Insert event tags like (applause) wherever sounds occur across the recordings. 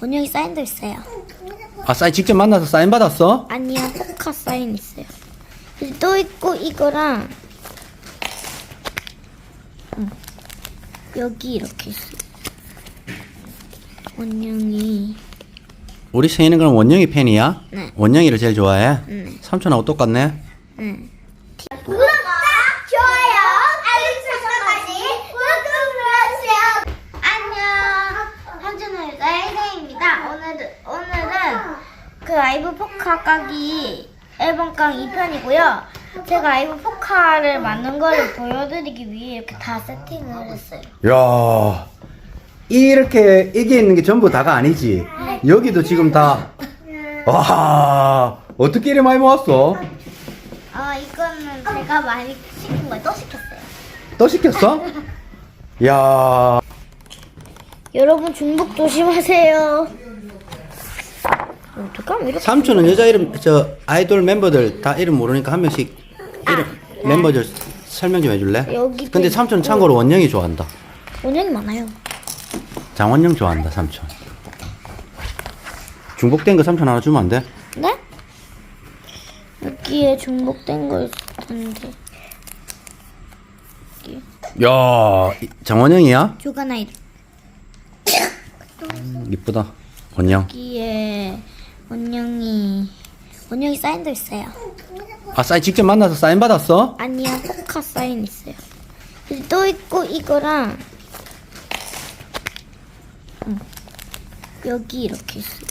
원영이 사인도 있어요. 아, 사인 직접 만나서 사인 받았어? 아니요, 포카 사인 있어요. 그리고 또 있고 이거랑 응. 여기 이렇게 있어요. 원영이 우리 세이는 그럼 원영이 팬이야? 네. 원영이를 제일 좋아해? 네. 삼촌하고 똑같네? 응. 구독과 좋아요, 알림 설정까지 꾹 눌러주세요. 안녕. 한준호의 나이데입니다. 오늘은 오늘은 그 아이브 포카 까기 앨범 깡 2편이고요. 제가 아이브 포카를 만든 거를 보여드리기 위해 이렇게 다 세팅을 했어요. 야 이렇게 이게 있는 게 전부 다가 아니지? 여기도 지금 다, 와, 어떻게 이래 많이 모았어? 어, 이거는 제가 많이 시킨 거예요. 또 시켰어요. 또 시켰어? 야 여러분 중복 조심하세요. 어떡하면 이렇게 삼촌은 여자 이름, 저, 아이돌 멤버들 다 이름 모르니까 한 명씩 이름, 멤버들 설명 좀 해줄래? 여기도 근데 삼촌 참고로 원영이 좋아한다. 원형이 많아요. 장원영 좋아한다, 삼촌. 중복된 거 삼촌 하나 주면 안 돼? 네? 여기에 중복된 거 있을 텐데. 야 이- 장원영이야? 조가나이 이쁘다. 원영. 여기에 원영이 원영이 사인도 있어요. 아, 사인 직접 만나서 사인 받았어? 아니요, 포카 사인 있어요. 또 있고 이거랑 응. 여기 이렇게 있어요.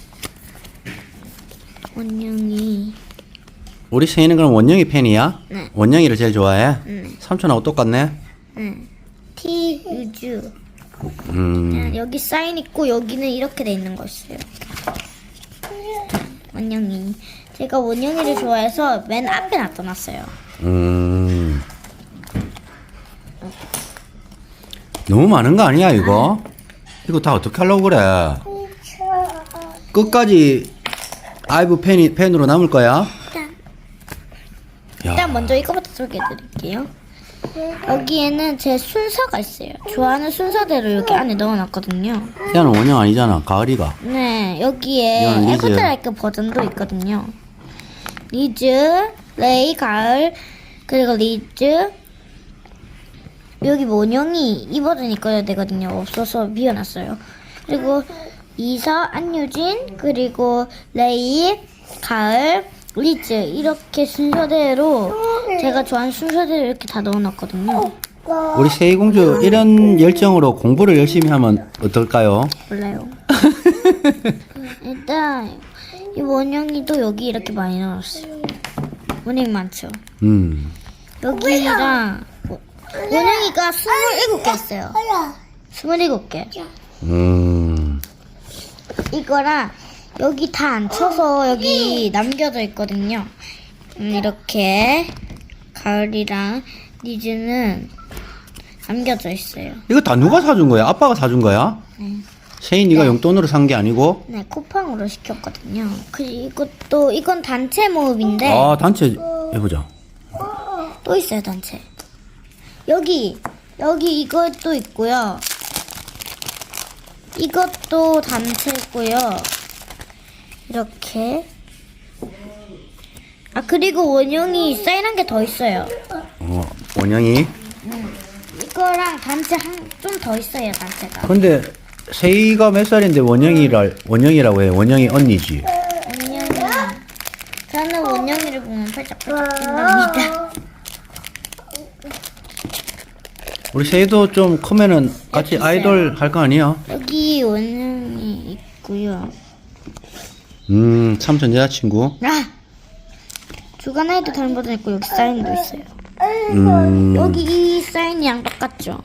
원영이 우리 세이는 그럼 원영이 팬이야? 네. 원영이를 제일 좋아해? 응. 삼촌하고 똑같네? 응. T 유주 음. 그냥 여기 사인 있고 여기는 이렇게 돼 있는 거 있어요. 원영이 제가 원영이를 좋아해서 맨 앞에 놔둬놨어요. 음. 너무 많은 거 아니야, 이거? 이거 다 어떻게 하려고 그래? 끝까지 아이브 팬이, 팬으로 남을 거야? 일단 야, 먼저 이거부터 소개해드릴게요. 여기에는 제 순서가 있어요. 좋아하는 순서대로 여기 안에 넣어놨거든요. 야는 원영 아니잖아, 가을이가. 네, 여기에 이거는 리즈. 에코트라이크 버전도 있거든요. 리즈, 레이, 가을, 그리고 리즈. 여기 원영이 이 버전이 꺼야 되거든요. 없어서 비워놨어요. 그리고 이서, 안유진, 그리고 레이, 가을, 리즈 이렇게 순서대로 제가 좋아하는 순서대로 이렇게 다 넣어놨거든요. 우리 세이공주 이런 열정으로 공부를 열심히 하면 어떨까요? 몰라요. (laughs) 일단 이 원영이도 여기 이렇게 많이 넣었어요. 원영이 많죠. 음. 여기랑 어, 원영이가 27개 있어요. 27개. 음. 이거랑 여기 다 안 쳐서 여기 남겨져 있거든요. 음, 이렇게 가을이랑 니즈는 남겨져 있어요. 이거 다 누가 사준 거야? 아빠가 사준 거야? 세이 네가 용돈으로 산 게 아니고? 네, 쿠팡으로 시켰거든요. 그리고 또 이건 단체 모음인데 아, 단체 해보자. 또 있어요 단체. 여기 여기 이것도 있고요. 이것도 단체고요. 이렇게. 아 그리고 원영이 사인한 게 더 있어요. 어, 원영이. 이거랑 단체 한 좀 더 있어요 단체가. 근데 세이가 몇 살인데 원영이라 원영이라고 해. 원영이 언니지. 원영이. 저는 원영이를 보면 팔짝팔짝 빛납니다. 우리 세이도 좀 크면은 같이. 아이돌 할 거 아니야? 여기 원영이 있고요. 음, 삼촌 여자친구. 아! 주간에도 다른 버전 있고 여기 사인도 있어요. 음, 여기 이 사인이랑 똑같죠?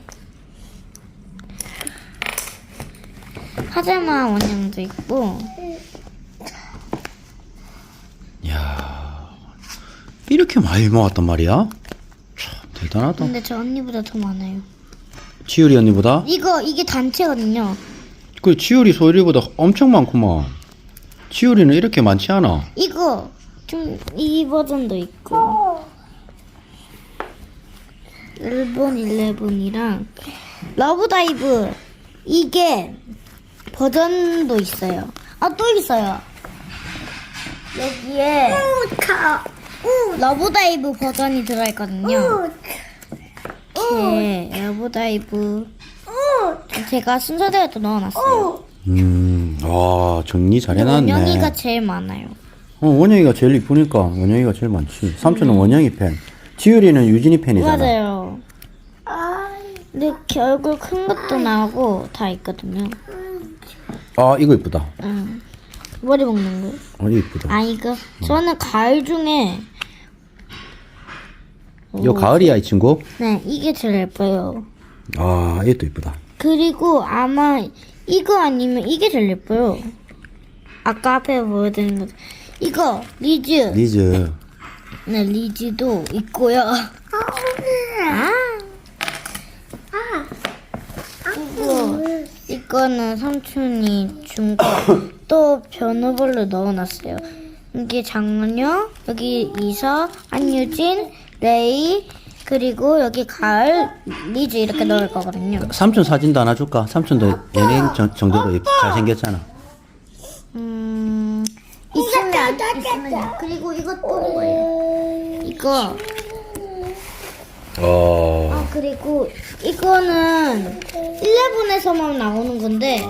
파자마 원형도 있고 야 이렇게 많이 모았단 말이야? 참, 대단하다. 근데 저 언니보다 더 많아요. 지율이 언니보다? 이거 이게 단체거든요. 그 지율이 소율이보다 엄청 많구만. 지율이는 이렇게 많지 않아. 이거 좀 이 버전도 있고 일본 11이랑 러브다이브 이게 버전도 있어요. 아, 또 있어요. 여기에 러브다이브 버전이 들어있거든요. 이렇게 러브다이브 제가 순서대로 또 넣어놨어요. 음, 와, 정리 잘 해놨네. 원영이가 제일 많아요. 어, 원영이가 제일 이쁘니까 원영이가 제일 많지. 삼촌은 원영이 팬. 지율이는 유진이 팬이잖아. 맞아요. 근데 이렇게 얼굴 큰 것도 나오고 다 있거든요. 아, 이거 이쁘다. 응. 머리 먹는 거. 어, 이거 이쁘다. 아 이거 저는 가을 중에 이거 가을이야, 이 친구? 네 이게 제일 예뻐요. 아, 이것도 이쁘다. 그리고 아마 이거 아니면 이게 제일 예뻐요. 아까 앞에 보여드린 것 이거 리즈 리즈. 네 리즈도 있고요. 아 이거 이거는 삼촌이 준 거 또 변호별로 넣어놨어요. 이게 장은영 여기 이서 안유진 레이 그리고 여기 가을 리즈 이렇게 넣을 거거든요. 삼촌 사진도 하나 줄까? 삼촌도 연예인 정- 정도로 잘생겼잖아. 음 있으면 있으면요. 그리고 이것도 뭐예요? 이거 어. 아 그리고 이거는 11에서만 나오는 건데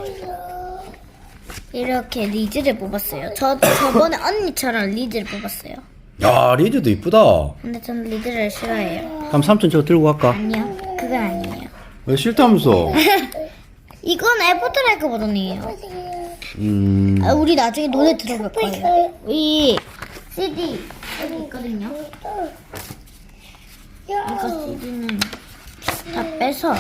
이렇게 리즈를 뽑았어요. 저 저번에 언니처럼 리즈를 뽑았어요. 야, 리즈도 이쁘다. 근데 저는 리즈를 싫어해요. 그럼 삼촌 저거 들고 갈까? 아니요, 그건 아니에요. 왜 싫다면서? (laughs) 이건 에포트라이크 버전이에요. 음. 아, 우리 나중에 노래 들어볼 거예요. 이 CD 여기 있거든요. 이거 CD는 다 빼서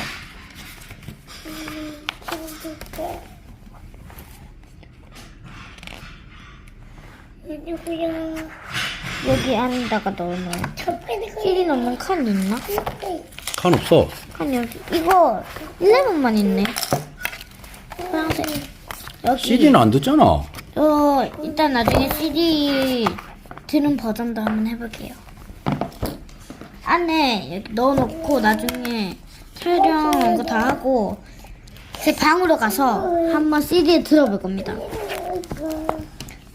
여기 안에다가 넣어놔요. CD 넣는 칸 있나? 칸 없어. 칸 여기 이거 11만 있네. 파란색. 여기 CD는 안 듣잖아. 어, 일단 나중에 CD 들은 버전도 한번 해볼게요. 안에 이렇게 넣어놓고 나중에 촬영 이거 다 하고 제 방으로 가서 한번 CD에 들어볼 겁니다.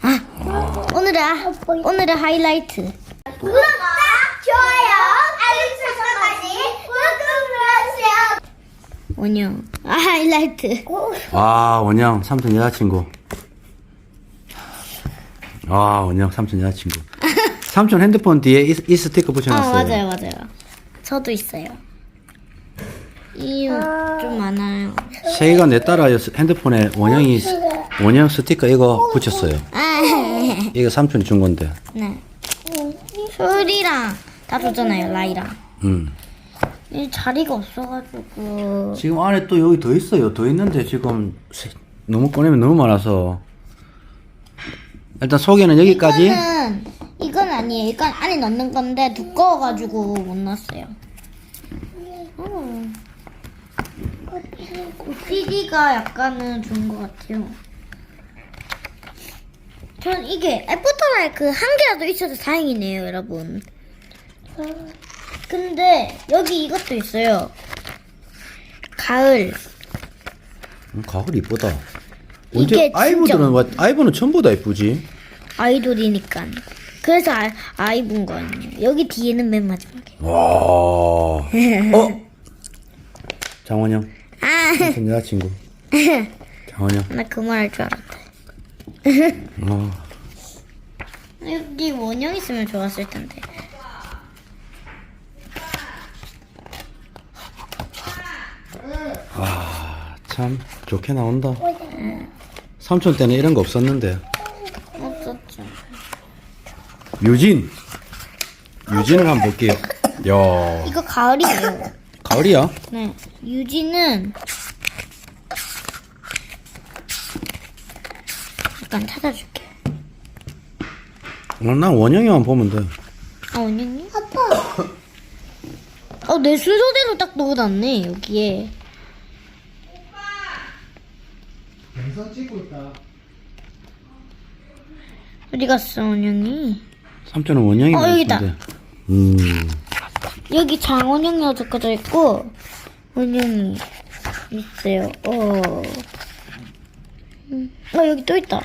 아, 오늘의 아, 오늘의 하이라이트. 좋아요, 알림 설정까지 꾹꾹 눌러주세요. 원영. 아, 하이라이트. 아, 원영, 삼촌 여자친구. 아, 원영, 삼촌 여자친구. (laughs) 삼촌 핸드폰 뒤에 이, 이 스티커 아, 붙여놨어요. 맞아요, 맞아요. 저도 있어요. 이유 좀 많아요. 세이가 내 딸아 핸드폰에 원영이 원영 스티커 이거 붙였어요. 아, 이거 삼촌 준 건데. 네. 소율이랑 다 줬잖아요, 라이랑. 음. 이 자리가 없어가지고. 지금 안에 또 여기 더 있어요. 더 있는데 지금 세- 너무 꺼내면 너무 많아서. 일단 소개는 여기까지. 이거는, 이건 아니에요. 이건 안에 넣는 건데 두꺼워가지고 못 넣었어요. 음. CD가 약간은 좋은 것 같아요. 전 이게 애프터라이크 한 개라도 있어서 다행이네요, 여러분. 근데 여기 이것도 있어요. 가을. 음, 가을 이쁘다. 이게 언제 아이브들은 진짜- 뭐 아이브는 전부 다 이쁘지. 아이돌이니까. 그래서 아, 아이브인 거 아니에요. 여기 뒤에는 맨 마지막에. 와. (laughs) 어? 장원영. 아, 삼촌 여자친구. 장원영. 나 그 말 할 줄 알았다. 어. 여기 원형 있으면 좋았을 텐데. 참 좋게 나온다. 삼촌 때는 이런 거 없었는데. 없었죠. 유진. 유진을 한번 볼게요. 야, 이거 가을이에요. 가을이야? 네. 유지는 잠깐 찾아줄게. 어, 난 원영이만 보면 돼. 아 원형님? 아빠. 어, 내 순서대로 딱 넣어놨네 여기에. 어디 갔어 원형이? 삼촌은 원영이만 어, 여기다. 음, 여기 장원영이 적혀져 있고 원영이 있어요. 어. 어 여기 또 있다.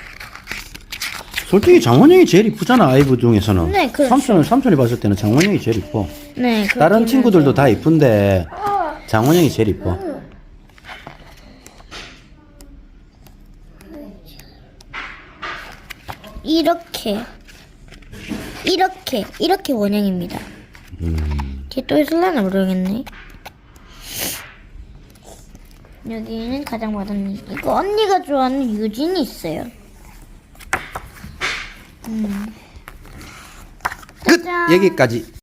솔직히 장원영이 제일 이쁘잖아 아이브 중에서는 네, 그렇죠. 삼촌, 삼촌이 봤을 때는 장원영이 제일 이뻐 네. 다른 그렇긴 친구들도 하죠. 다 이쁜데 장원영이 제일 이뻐 이렇게 이렇게 이렇게 원형입니다. 음. 뒤에 또 있을라나 모르겠네. 여기는 가장 많은 이거 언니가 좋아하는 유진이 있어요. 끝! 짜잔. 여기까지